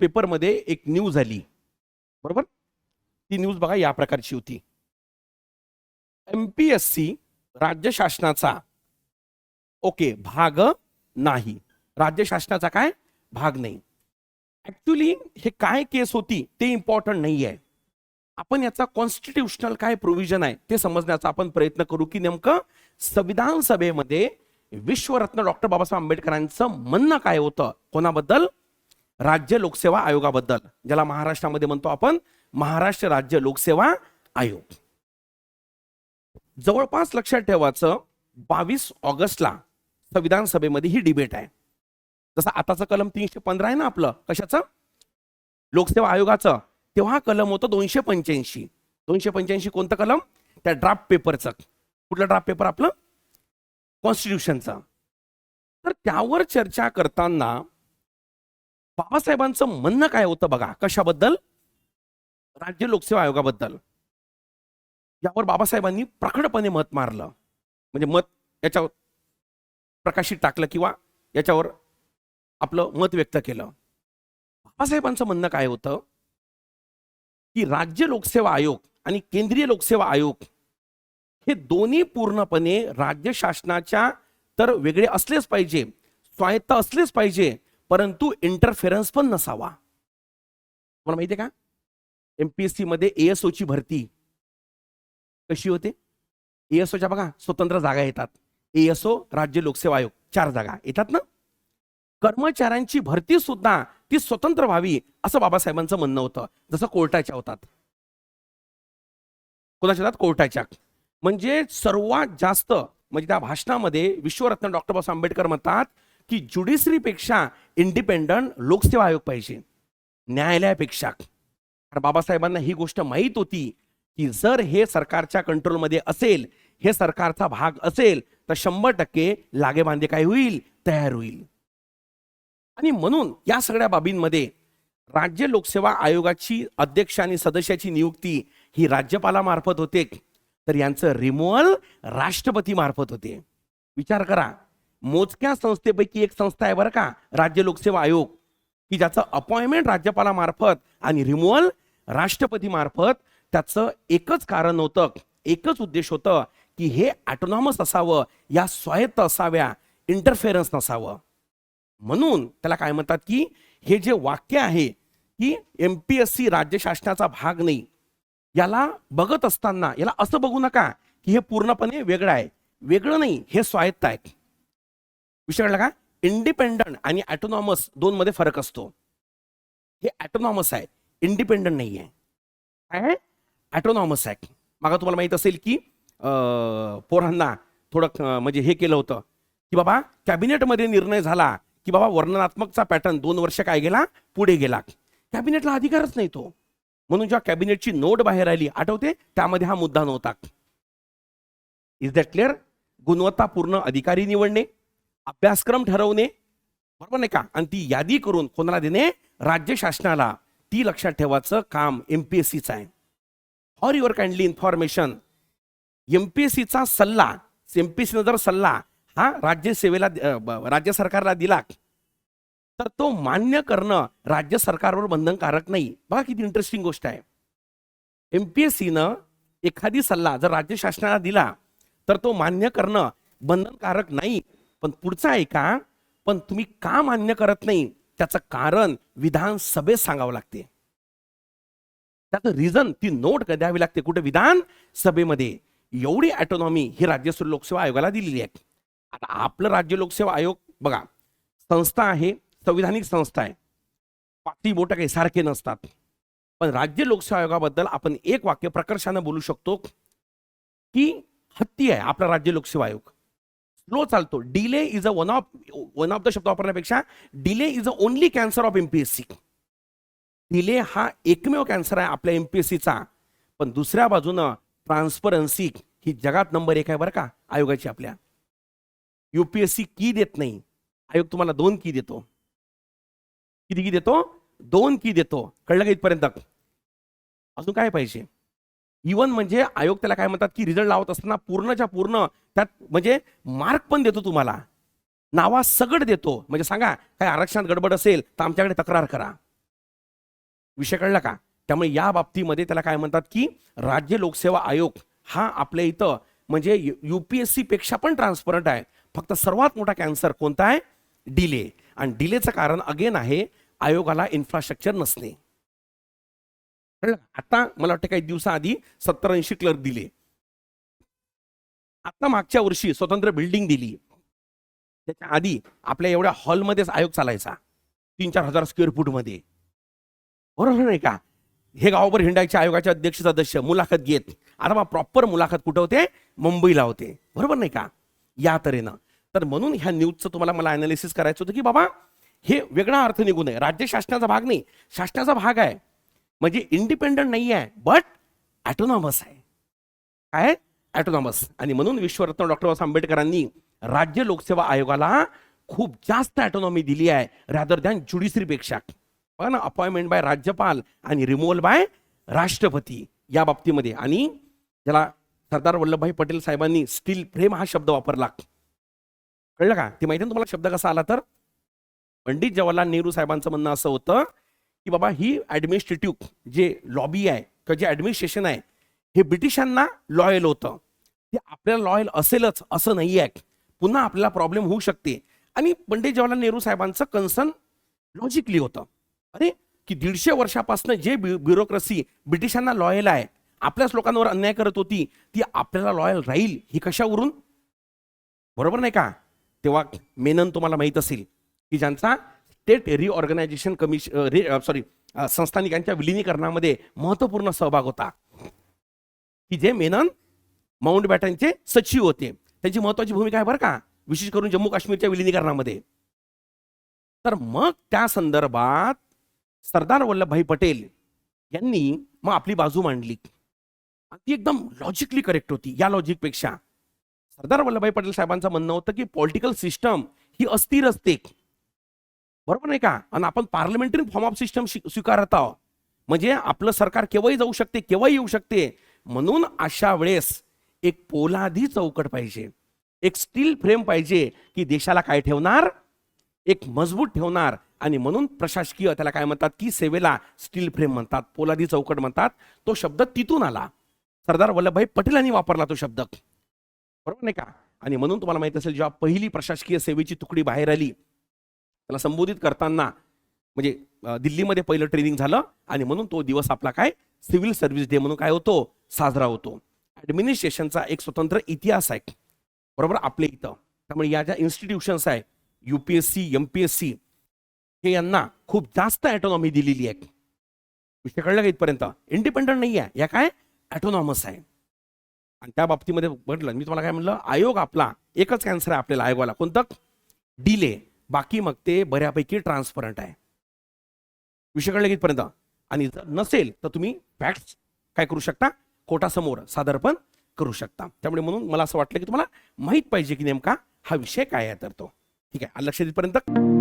पेपरमध्ये एक न्यूज आली. बरोबर? ती न्यूज बघा या प्रकारची होती. एम पी एस सी राज्य शासनाचा ओके भाग नाही. राज्य शासनाचा काय? भाग नाही. ऍक्च्युली हे काय केस होती ते इम्पॉर्टंट नाही आहे आपण याचा कॉन्स्टिट्यूशनल काय प्रोव्हिजन आहे ते समजण्याचा आपण प्रयत्न करू की नेमकं संविधान सभेमध्ये विश्वरत्न डॉक्टर बाबासाहेब आंबेडकरांचं म्हणणं काय होतं? कोणाबद्दल? राज्य लोकसेवा आयोगाबद्दल ज्याला महाराष्ट्रामध्ये म्हणतो आपण महाराष्ट्र राज्य लोकसेवा आयोग. जवळपास लक्षात ठेवायचं बावीस ऑगस्टला संविधान सभेमध्ये ही डिबेट आहे. जसं आताचं कलम तीनशे पंधरा आहे ना आपलं कशाचं? लोकसेवा आयोगाचं. तेव्हा कलम होतं दोनशे पंच्याऐंशी. दोनशे पंच्याऐंशी कोणतं कलम? त्या ड्राफ्ट पेपरचं कुठलं ड्राफ्ट पेपर आपलं? कॉन्स्टिट्यूशनचं तर त्यावर चर्चा करताना बाबासाहेबांचं म्हणणं काय होतं बघा कशाबद्दल? राज्य लोकसेवा आयोगाबद्दल. यावर बाबासाहेबांनी प्रखडपणे मत मारलं. म्हणजे मत याच्यावर प्रकाशित टाकलं किंवा याच्यावर आपलं मत व्यक्त केलं. बाबासाहेबांचं म्हणणं काय होतं? की राज्य लोकसेवा आयोग आणि केंद्रीय लोकसेवा आयोग हे दोन्ही पूर्णपणे राज्य शासनाच्या तर वेगळे असलेच पाहिजे स्वायत्त असलेच पाहिजे परंतु इंटरफेरन्स पण नसावा. तुम्हाला माहिती आहे का एमपीएससी मध्ये एएसओची भरती कशी होते? एएसओच्या बघा स्वतंत्र जागा येतात. एएसओ राज्य लोकसेवा आयोग चार जागा येतात ना? कर्मचाऱ्यांची भरती सुद्धा ती स्वतंत्र व्हावी असं बाबासाहेबांचं म्हणणं होतं. जसं कोर्टाच्या होतात. कोणाच्या होतात? कोर्टाच्या. म्हणजे सर्वात जास्त म्हणजे त्या भाषणामध्ये विश्वरत्न डॉक्टर बाबासाहेब आंबेडकर म्हणतात की ज्युडिशरीपेक्षा इंडिपेंडंट लोकसेवा आयोग पाहिजे. न्यायालयापेक्षा. कारण बाबासाहेबांना ही गोष्ट माहीत होती की जर हे सरकारच्या कंट्रोलमध्ये असेल हे सरकारचा भाग असेल तर शंभर टक्के लागेबांधे काय होईल? तयार होईल. आणि म्हणून या सगळ्या बाबींमध्ये राज्य लोकसेवा आयोगाची अध्यक्ष आणि सदस्याची नियुक्ती ही राज्यपालामार्फत होते. तर यांचं रिमूव्हल राष्ट्रपती मार्फत होते. विचार करा. मोजक्या संस्थेपैकी एक संस्था आहे बरं का राज्य लोकसेवा आयोग. की ज्याचं अपॉइंटमेंट राज्यपालामार्फत आणि रिमूव्हल राष्ट्रपतीमार्फत त्याचं एकच कारण होतं एकच उद्देश होतं की हे ऑटोनॉमस असावं या स्वायत्त असाव्या इंटरफेरन्स नसावं. म्हणून त्याला काय म्हणतात की हे जे वाक्य आहे की एम पी एस सी राज्य शासनाचा भाग नाही याला बघत असताना याला असं बघू नका की हे पूर्णपणे वेगळं आहे. वेगळं नाही हे स्वायत्त आहे. विषय कळला का? इंडिपेंडंट आणि ॲटोनॉमस दोन मध्ये फरक असतो. हे ॲटोनॉमस आहे. इंडिपेंडंट नाही आहे काय? ॲटोनॉमस आहे. मागा तुम्हाला माहीत असेल की पोरांना थोडं म्हणजे हे केलं होतं की बाबा कॅबिनेटमध्ये निर्णय झाला की बाबा वर्णनात्मकचा पॅटर्न दोन वर्ष काय गेला? पुढे गेला. कॅबिनेटला अधिकारच नाही तो. म्हणून जेव्हा कॅबिनेटची नोट बाहेर आली आठवते? त्यामध्ये हा मुद्दा नव्हता. इज दॅट क्लिअर गुणवत्तापूर्ण अधिकारी निवडणे अभ्यासक्रम ठरवणे बरोबर नाही का? आणि ती यादी करून कोणाला देणे? राज्य शासनाला. ती लक्षात ठेवायचं काम एमपीएससीचं आहे. फॉर युअर काइंडली इन्फॉर्मेशन एमपीएससीचा सल्ला एमपीएससीनं जर सल्ला हा राज्य सेवेला राज्य सरकारला दिला तर तो मान्य करणं राज्य सरकारवर बंधनकारक नाही. बघा किती इंटरेस्टिंग गोष्ट आहे. एमपीएससीनं एखादी सल्ला जर राज्य शासनाला दिला तर तो मान्य करणं बंधनकारक नाही. पण पुढचा आहे का पण तुम्ही का मान्य करत नाही? त्याचं कारण विधानसभेत सांगावं लागते. त्याचं रिझन ती नोट द्यावी लागते? कुठे? विधान सभेमध्ये. एवढी ऑटोनॉमी ही राज्य लोकसेवा आयोगाला दिलेली आहे. आता आपलं राज्य लोकसेवा आयोग बघा संस्था आहे संविधानिक संस्था आहे. पाठी बोट काही सारखे नसतात. पण राज्य लोकसेवा आयोगाबद्दल आपण एक वाक्य प्रकर्षानं बोलू शकतो की हत्ती आहे आपला राज्य लोकसेवा आयोग. स्लो चालतो. Delay is a one of one of the शब्द वापरण्यापेक्षा delay is a only cancer of MPSC delay हा एकमेव कॅन्सर आहे आपल्या एमपीएससीचा पण दुसऱ्या बाजूनं ट्रान्सपरन्सी ही जगात नंबर एक आहे बरं का आयोगाची आपल्या. युपीएससी की देत नाही. आयोग तुम्हाला दोन की देतो. किती की देतो? दोन की देतो. कळलं का इथपर्यंत? अजून काय पाहिजे? इवन म्हणजे आयोग त्याला काय म्हणतात की रिझल्ट लावत असताना पूर्णच्या पूर्ण त्यात म्हणजे मार्क पण देतो तुम्हाला. नावा सगड देतो. म्हणजे सांगा काय आरक्षणात गडबड असेल तर आमच्याकडे तक्रार करा. विषय कळला का? त्यामुळे या बाबतीमध्ये त्याला काय म्हणतात की राज्य लोकसेवा आयोग हा आपल्या इथं म्हणजे युपीएससी पेक्षा पण ट्रान्सपरंट आहे. फक्त सर्वात मोठा कॅन्सर कोणता आहे? डिले आणि डिलेचं कारण अगेन आहे आयोगाला इन्फ्रास्ट्रक्चर नसणे. कळलं आता मला वाटतं काही दिवसाआधी सत्तर ऐंशी क्लर्क दिले. आता मागच्या वर्षी स्वतंत्र बिल्डिंग दिली. त्याच्या आधी आपल्या एवढ्या हॉलमध्येच आयोग चालायचा. तीन चार हजार स्क्वेअर फूटमध्ये. बरोबर नाही का? हे गावभर हिंडायचे आयोगाचे अध्यक्ष सदस्य मुलाखत घेत. आता बा प्रॉपर मुलाखत कुठं होते? मुंबईला होते. बरोबर नाही का? या तऱ्हेनं. तर म्हणून ह्या न्यूजचं तुम्हाला मला अनालिसिस करायचं होतं की बाबा हे वेगळा अर्थ निघू नये. राज्य शासनाचा भाग नाही. शासनाचा भाग आहे. म्हणजे इंडिपेंडंट नाही आहे बट ॲटोनॉमस आहे. काय? ॲटोनॉमस आणि म्हणून विश्वरत्न डॉक्टर बाबासाहेब आंबेडकरांनी राज्य लोकसेवा आयोगाला खूप जास्त ॲटोनॉमी दिली आहे रॅदर दॅन ज्युडिशरीपेक्षा पण अपॉइंटमेंट बाय राज्यपाल आणि रिमूव्हल बाय राष्ट्रपती या बाबतीमध्ये. आणि ज्याला सरदार वल्लभभाई पटेल साहेबांनी स्टील फ्रेम हा शब्द वापरला. कळलं का? ते माहिती ना तुम्हाला शब्द कसा आला तर? पंडित जवाहरलाल नेहरू साहेबांचं म्हणणं असं होतं की बाबा ही ॲडमिनिस्ट्रेटिव्ह जे लॉबी आहे किंवा जे ॲडमिनिस्ट्रेशन आहे हे ब्रिटिशांना लॉयल होतं. ते आपल्याला लॉयल असेलच असं नाही आहे. पुन्हा आपल्याला प्रॉब्लेम होऊ शकते. आणि पंडित जवाहरलाल नेहरू साहेबांचं कन्सर्न लॉजिकली होतं. अरे की दीडशे वर्षापासून जे ब्युरोक्रसी ब्युरोक्रेसी ब्रिटिशांना लॉयल आहे आपल्याच लोकांवर अन्याय करत होती ती आपल्याला लॉयल राहील ही कशावरून? बरोबर नाही का? तेव्हा मेनन तुम्हाला माहीत असेल की ज्यांचा स्टेट रिऑर्गनायझेशन कमिशन सॉरी संस्थानिकांच्या विलिनीकरणामध्ये महत्त्वपूर्ण सहभाग होता. की जे मेनन माउंट बॅटनचे सचिव होते. त्यांची महत्वाची भूमिका आहे बरं का? विशेष करून जम्मू काश्मीरच्या विलिनीकरणामध्ये. तर मग त्या संदर्भात सरदार वल्लभभाई पटेल यांनी मग आपली बाजू मांडली. ती एकदम लॉजिकली करेक्ट होती या लॉजिकपेक्षा सरदार वल्लभभाई पटेल साहेबांचं म्हणणं होतं की पॉलिटिकल सिस्टम ही अस्थिर असते. बरोबर नाही का? आणि आपण पार्लमेंटरी फॉर्म ऑफ सिस्टम स्वीकारत आहोत. म्हणजे आपलं सरकार केव्हाही जाऊ शकते केव्हाही येऊ शकते. म्हणून अशा वेळेस एक पोलादी चौकट पाहिजे. एक स्टील फ्रेम पाहिजे की देशाला काय ठेवणार? एक मजबूत ठेवणार. आणि म्हणून प्रशासकीय त्याला काय म्हणतात की सेवेला स्टील फ्रेम म्हणतात पोलादी चौकट म्हणतात. तो शब्द तिथून आला. सरदार वल्लभभाई पटेलांनी वापरला तो शब्द. बरोबर नाही का? आणि म्हणून तुम्हाला माहीत असेल जेव्हा पहिली प्रशासकीय सेवेची तुकडी बाहेर आली त्याला संबोधित करताना म्हणजे दिल्लीमध्ये पहिलं ट्रेनिंग झालं आणि म्हणून तो दिवस आपला काय? सिव्हिल सर्व्हिस डे म्हणून काय होतो? साजरा होतो. ॲडमिनिस्ट्रेशनचा एक स्वतंत्र इतिहास आहे. बरोबर? आपल्या इथं. त्यामुळे या ज्या इन्स्टिट्यूशन्स आहे UPSC M P S C हे यांना खूप जास्त ॲटोनॉमी दिलेली आहे. विषय कळलं का इथपर्यंत? इंडिपेंडंट नाही आहे. या काय? ॲटोनॉमस आहे. आणि त्या बाबतीमध्ये म्हटलं मी तुम्हाला काय म्हणलं? आयोग आपला एकच कॅन्सर आहे आपल्याला आयोगाला. कोणतं? डिले बाकी मग ते बऱ्यापैकी ट्रान्सपरंट आहे. विषय कळलं की आणि जर नसेल तर तुम्ही फॅक्ट्स काय करू शकता? कोर्टासमोर सादर पण करू शकता. त्यामुळे म्हणून मला असं वाटलं की तुम्हाला माहीत पाहिजे की नेमका हा विषय काय आहे तर तो. ठीक आहे. लक्ष देईपर्यंत.